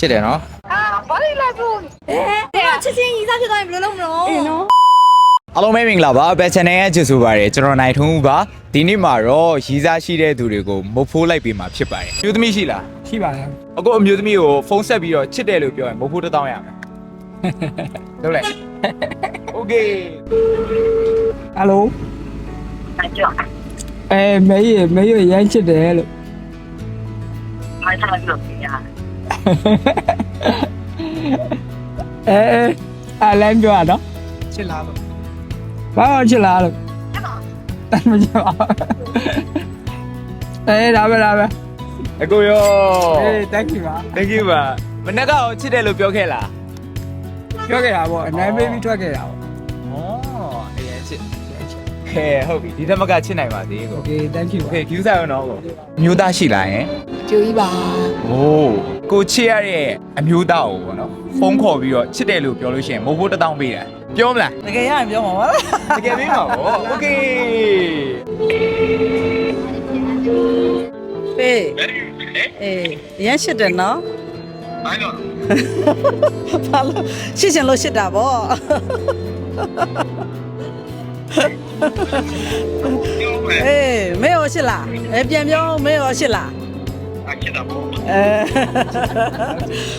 ချစ်တယ်နော်ဘာလို့လဲဘူးအဲချစ်ချင်းရီစားဖြစ်သွားရင်ဘယ်လိုလုပ်မလို့အေးနော်အားလုံးပဲမင်္ဂလာပါဘယ် channel ရဲ့ကျေးဇူးပါတယ်ကျွန်တော်နိုင်ထုံးဦးပါဒီနေ့မှာတော့ရီးစားရှိတဲ့သူတွေကိုမုတ်ဖိုးလိုက်ပေးမှာဖြစ်ပါတယ်အမျိုးသမီးရှိလားရှိပါတယ်အခုအမျိုးသမီးကိုဖုန်းဆက်ပြီးတော့ချစ်တယ်လို့ပြောရင်မုတ်ဖိုးတစ်တောင်းရမယ်လုပ်လိုက် Okay ဟယ်လိုအကျော်အဲမေးရမေးရရမ်းချစ်တယ်လို့မိုင်းထားလို့ပြရအဲ အဲအလမ်းပြောရနော်ချစ်လားလို့ဘာမှချစ်လားလို့မချစ်ပါအဲဒါပဲဒါပဲအခုရောအေး thank you ပါ Thank you ပါမနေ့ကရောချစ်တယ်လို့ပြောခဲ့လားပြောခဲ့တာပေါ့အနိုင်မေးပြီးထွက်ခဲ့တာပေါ့ဩအရင်ချစ် ဟဲ့ဟုတ်ပြီဒီသမကချစ်နိုင်ပါသေးကို okay thank you ပါ Okay ကျူးစားရအောင်ကိုအမျိုးသားရှိလားယင် ကျူကြီးပါ โอ้ကိုချစ်ရတဲ့အမျိုးသားကိုပေါ့နော်ဖုန်းခေါ်ပြီးတော့ချစ်တယ်လို့ပြောလို့ရှိရင်မိုးဖိုးတစ်တောင်းပေးတာပြောမလား တကယ်ရရင်ပြောမှာပါလား တကယ်ပေးမှာပေါ့โอเค ဖေးအေးရမ်းရှစ်တယ်နော်ဘာလို့ဘာလို့ရှစ်ချင်လို့ရှစ်တာဗော အေးမေရောရှိလားအဲပြန်ပြောမေရောရှိလားအချစ်တာပေါ့အဲ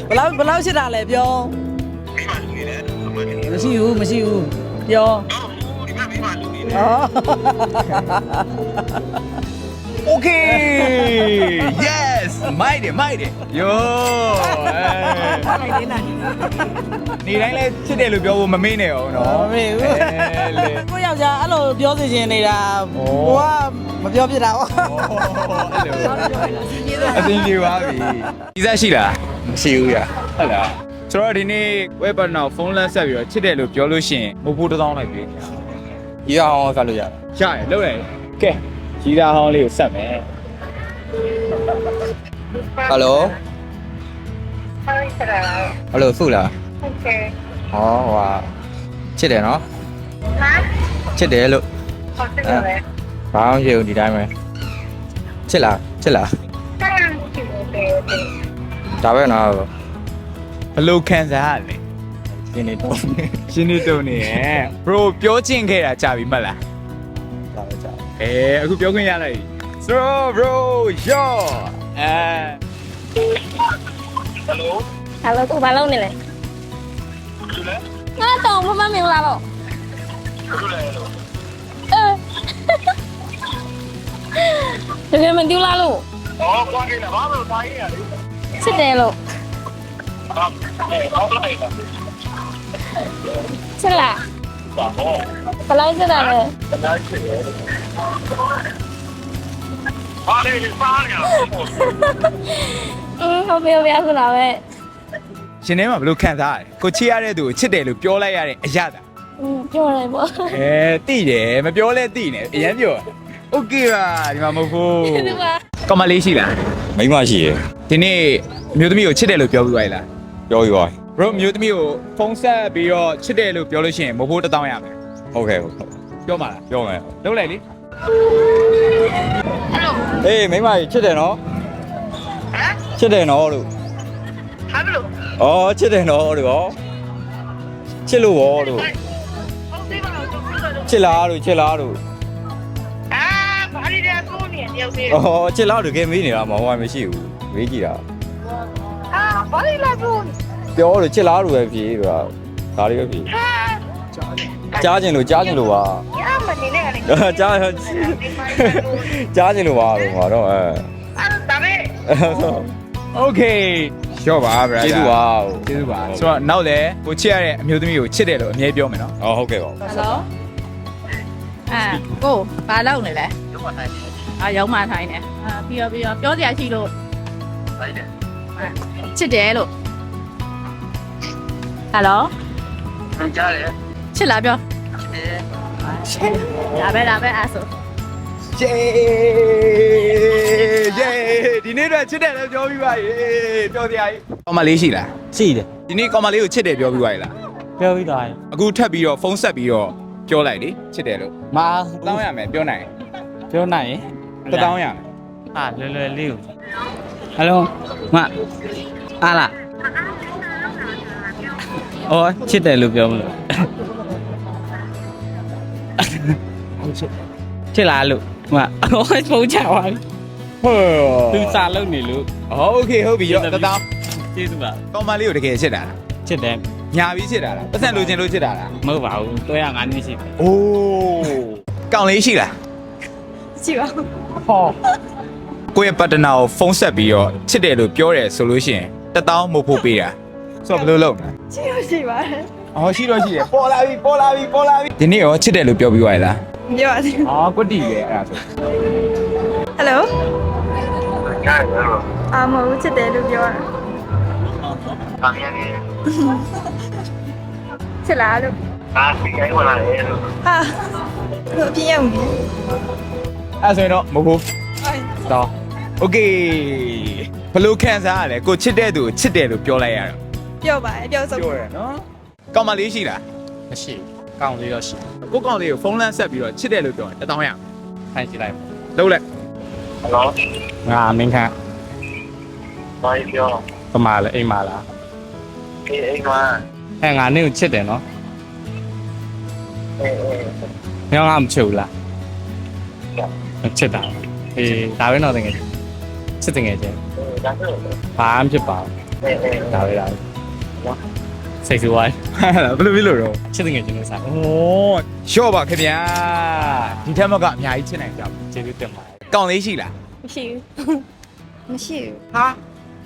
ဘယ်လောက်ဘယ်လောက်ရှိတာလဲပြောမိမလူနေတယ်အမှန်တကယ်မရှိဘူးမရှိဘူးပြောဒီမှာမိမလူနေတယ်ဩ Okay. Yeah. မိုက်တယ်မိုက်တယ်ယောနေတိုင်းလဲချစ်တယ်လို့ပြောဖို့မမေ့နဲ့အောင်နော်မမေဘူးအဲလေကိုယောက်ျားအဲ့လိုပြောစီခြင်းနေတာဩကိုကမပြောပြတာဗောအစင်းပြေပါပြီဒီစားရှိလားမရှိဘူးရဟုတ်လားဆိုတော့ဒီနေ့ web partner ဖုန်းလမ်းဆက်ပြီးတော့ချစ်တယ်လို့ပြောလို့ရှိရင်မိုးဖိုးတစ်တောင်းလိုက်ပြီဒီအောင်ဆက်လို့ရတယ်ရရလုပ်လိုက်ကဲကြီးသားဟောင်းလေးကိုဆက်မယ် ဟယ်လိုဟယ်လိုစုလားဟုတ်ကဲ့ဟောဟွာချစ်တယ်နော်ဟမ်ချစ်တယ်လို့ဟုတ်တယ်ပဲဘာအောင်ရေဦးဒီတိုင်းပဲချစ်လားချစ်လားဒါပဲနော်ဘလို့ခံစားရလဲရှင်နေတော့ရှင်နေတော့နေရဘရိုပြောချင်ခဲ့တာကြာပြီမဟုတ်လားကြာပါကြာအဲအခုပြောခွင့်ရလိုက်ပြီ So bro yo အဲဟယ်လိုကိုဘာလုပ်နေလဲငါတော့မမမင်္ဂလာတော့အဲတကယ်မတူလားလို့ဩကွာနေလားဘာလို့တိုင်းရလဲစစ်တယ်လို့စစ်လားဘယ်လောက်စစ်တာလဲ အင်းဟုတ်ပြီဟုတ်ပြီအခုလာပဲ ရှင်ထဲမှာဘယ်လို့ခံစားရလဲကိုချစ်ရတဲ့သူကိုချစ်တယ်လို့ပြောလိုက်ရတဲ့အရာတာ อืมပြောရပေါ့ အဲတိတယ်မပြောလဲတိနေအရင်ပြောโอเคပါဒီမှာမဟုတ်ဘူး ဒီမှာ ကမလေးရှိလား မိမရှိရယ် ဒီနေ့အမျိုးသမီးကိုချစ်တယ်လို့ပြောပြီးသွားပြီလား ပြောပြီးပါ bro အမျိုးသမီးကိုဖုန်းဆက်ပြီးတော့ချစ်တယ်လို့ပြောလို့ရှိရင်မဟုတ်ဘူးတစ်တောင်းရမယ် ဟုတ်ကဲ့ဟုတ် ပြောပါလား ပြောမယ် လုပ်လိုက်လေ အေးမိမကြီးချစ်တယ်နော်ချစ်တယ်နော်လို့ဟာဘလို့ဩချစ်တယ်နော်လို့ရောချစ်လို့ရောလို့ဟုတ်သေးပါတော့သူပြောတော့ချစ်လားလို့ချစ်လားလို့အာဘာလို့လဲကိုနေတယောက်သေးဩချစ်လားလို့ကဲမေးနေတာမဟုတ်မှမရှိဘူးမေးကြည့်တာအာဘာလို့လဲဘူးပြောလို့ချစ်လားလို့ပဲဖြေဆိုတာဒါလေးပဲဖြေဟာ ကြားကျင်လို့ကြားကျင်လို့ပါရမနေနဲ့လေကြားကြားကျင်လို့ပါတော့ပါတော့အဲဒါပဲ Okay ရော့ပါ brother ကျေးဇူးပါကျေးဇူးပါဆိုတော့နောက်လည်းကိုချစ်ရတဲ့အမျိုးသမီးကိုချစ်တယ်လို့အမြဲပြောမယ်နော်ဟုတ်ဟုတ်ကဲ့ပါ Hello အာကိုဘာလုပ်နေလဲအာရုံးမထိုင်နေအာပြီးတော့ပြီးတော့ပြောစရာရှိလို့ဟုတ်တယ်ချစ်တယ်လို့ Hello ကြားတယ် ချစ်လားပြောချစ်တယ်ဒါပဲဒါပဲအဲ့ဆို เย้เย้ဒီနေ့တော့ချစ်တယ်လို့ပြောပြီးပါရေပြောစရာကြီးကောမလေးရှိလား ရှိတယ် ဒီနေ့ကောမလေးကိုချစ်တယ်ပြောပြီးပါလား ပြောပြီးသားရင် အခုထပ်ပြီးတော့ဖုန်းဆက်ပြီးတော့ပြောလိုက်လေချစ်တယ်လို့ မာ တောင်းရမယ်ပြောနိုင် ပြောနိုင်ရင် တတောင်းရမယ် ဟာလွယ်လွယ်လေးကို ဟယ်လိုမအားလား အာ အော်ချစ်တယ်လို့ပြောမလို့ ချစ်လားလို့ဟိုကအော်ဖုန်းချသွားပြီ ဟော သူစာလုံးနေလို့ ဟောโอเคဟုတ်ပြီရောတတောင်း ကျေးဇူးပါ ကောင်မလေးကိုတကယ်ချစ်တာလား ချစ်တယ် ညာပြီးချစ်တာလားပတ်စံလိုချင်လို့ချစ်တာလား မဟုတ်ပါဘူးတွဲရငါနှစ်ရှိတယ် အိုးကောင်လေးရှိလား ရှိပါ ကိုယ့်ရဲ့ပတ်တနာကိုဖုန်းဆက်ပြီးတော့ချစ်တယ်လို့ပြောတယ်ဆိုလို့ရှိရင်တတောင်းမဖို့ပေးတာဆိုတော့ဘယ်လိုလုပ်မလဲ ရှိရရှိပါတယ် အော်ရှိတော့ရှိတယ်ပေါ်လာပြီပေါ်လာပြီပေါ်လာပြီဒီနေ့ရောချစ်တယ်လို့ပြောပြီးသွားရလားပြောရတယ်အော်ကွတ်တီပဲအဲ့ဒါဆိုဟယ်လိုအမဟုတ်ချစ်တယ်လို့ပြောတာ။ဘာလဲချစ်လားလို့။အာစီအိုင်ဝလာလေလို့ဟာဘာပြင်းရမလဲအဲ့ဆိုရင်တော့မဟုတ်တော့ Okay ဘလို့ခံစားရလဲကိုချစ်တဲ့သူကိုချစ်တယ်လို့ပြောလိုက်ရတော့ပြောပါတယ်ပြောဆုံးပြောရနော် ကောင်မလေးရှိလားမရှိဘူးကောင်းလေးတော့ရှိတယ်ကိုကောင်လေးကိုဖုန်းလမ်းဆက်ပြီးတော့ချစ်တယ်လို့ပြောရင်တတောင်းရအောင်ဖိုင်ကြည့်လိုက်လုံးလိုက်ငါမင်းခန့်ဘာပြောပမာလဲအိမ်မာလားအေးအိမ်မှာဟဲ့ငါနင့်ကိုချစ်တယ်နော်အေးအေးညောင်းငါမချစ်ဘူးလားချစ်တာအေးဒါပဲတော့တကယ်ချစ်တကယ်ချင်းဒါဆိုဘာမှဖြစ်ပါဘူးအေးအေးဒါပဲဒါပဲ စိတ်ဆိုးဝိုင်းဘယ်လိုဖြစ်လို့တော့ချစ်တကယ်ချင်းလို့စားโอ้ရှော့ပါခင်ဗျာဒီထက်မကအများကြီးချစ်နိုင်ကြဘူးကျေးဇူးတင်ပါတယ်ကောင်လေးရှိလားမရှိဘူးမရှိဘူးဟာ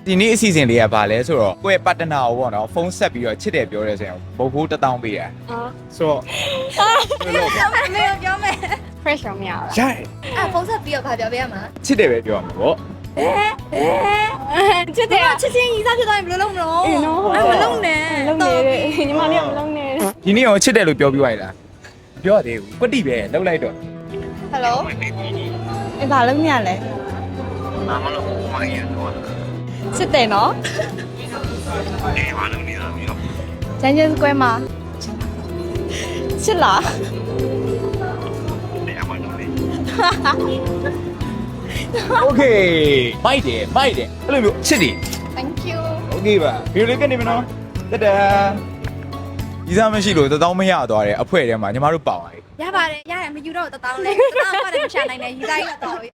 ဒီနေ့အစီအစဉ်လေးကဘာလဲဆိုတော့ကိုယ့်ရဲ့ပတ်တနာကိုပေါ့နော်ဖုန်းဆက်ပြီးတော့ချစ်တယ်ပြောရဲဆိုရင်ဘုတ်ဖိုးတစ်တောင်းပေးရအော်ဆိုတော့ဘယ်လိုလဲမေပြောမယ် fresh ရောမရဘူးရိုက်အဲ့ဖုန်းဆက်ပြီးတော့ဗာပြောပြရမှာချစ်တယ်ပဲပြောရမှာပေါ့ ချစ်တယ်ချစ်ချင်းရီစားဖြစ်သွားရင်ဘယ်လိုလုပ်မလို့အေးနော်အဲ့မလုပ်နဲ့လုံးနေတယ်ညီမလေးကမလုံးနဲ့ဒီနေ့ရောချစ်တယ်လို့ပြောပြီးသွားရလားမပြောရသေးဘူးကွတိပဲလောက်လိုက်တော့ဟယ်လိုအဲ့ဘာလုံးနေရလဲဘာမလို့မိုင်းရတော့ချစ်တယ်နော်အေးဘာလို့နေတာမျိုးကျန်းကျန်းစကွဲမှာချစ်လားအဲ့အမလို့လေ โอเคမိုက်တယ်မိုက်တယ်အဲ့လိုမျိုးချစ်တယ် thank you โอเคပါဗီဒီယိုလေးကနေမနော်တက်တာဒီစားမရှိလို့တတောင်းမရသွားတယ်အဖွဲထဲမှာညီမတို့ပေါအောင် ရပါတယ်ရတယ်မယူတော့တတောင်းနဲ့တတောင်းပါတယ်မရှာနိုင်နဲ့ရီစားရတော့